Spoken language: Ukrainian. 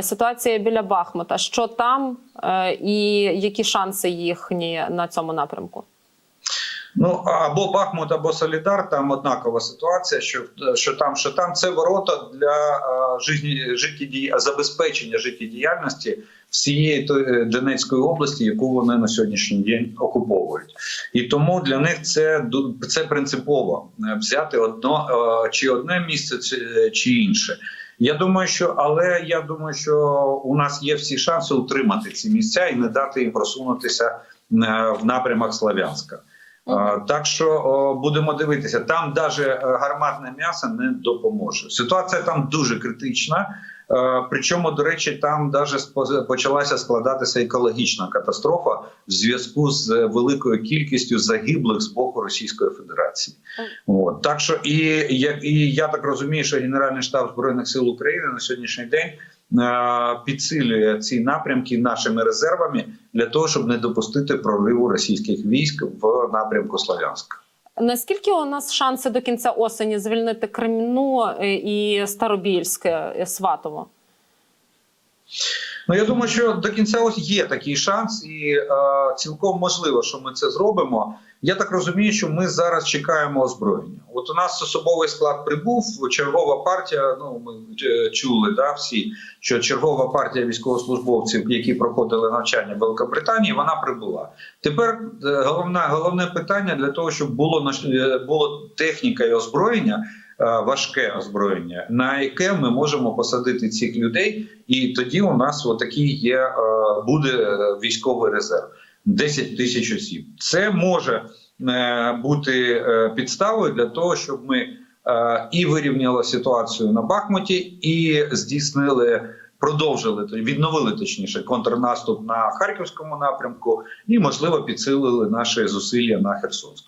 Ситуація біля Бахмута. Що там е, і які шанси їхні на цьому напрямку? Ну або Бахмут, або Солідар. Там однакова ситуація. Що що там, що там це ворота для а, житті, життєдій... забезпечення життєдіяльності всієї тої Донецької області, яку вони на сьогоднішній день окуповують, і тому для них це це принципово е, взяти одно е, чи одне місце, чи інше. Я думаю, що але я думаю, що у нас є всі шанси утримати ці місця і не дати їм просунутися е, в напрямах Славянська. Так що будемо дивитися, там навіть гарматне м'ясо не допоможе. Ситуація там дуже критична. Е, Причому, до речі, там навіть почалася складатися екологічна катастрофа в зв'язку з великою кількістю загиблих з боку Російської Федерації. От так що і і я так розумію, що Генеральний штаб збройних сил України на сьогоднішній день е, підсилює ці напрямки нашими резервами для того, щоб не допустити прориву російських військ в напрямку Слов'янська. Наскільки у нас шанси до кінця осені звільнити Креміну е, і Старобільське е, Сватово? Ну я думаю, що до кінця ось є такий шанс, і е, цілком можливо, що ми це зробимо. Я так розумію, що ми зараз чекаємо озброєння. От у нас особовий склад прибув. Чергова партія. Ну ми е, чули да всі, що чергова партія військовослужбовців, які проходили навчання в Великобританії, вона прибула. Тепер е, головне головне питання для того, щоб було е, було техніка і озброєння. Е, Важке озброєння, на яке ми можемо посадити цих людей, і тоді у нас отакий є е, буде військовий резерв 10 тисяч осіб. Це може е, бути підставою для того, щоб ми і вирівняли ситуацію на Бахмуті, і здійснили. Продовжили відновили точніше контрнаступ на харківському напрямку, і можливо підсилили наші зусилля на Херсонському.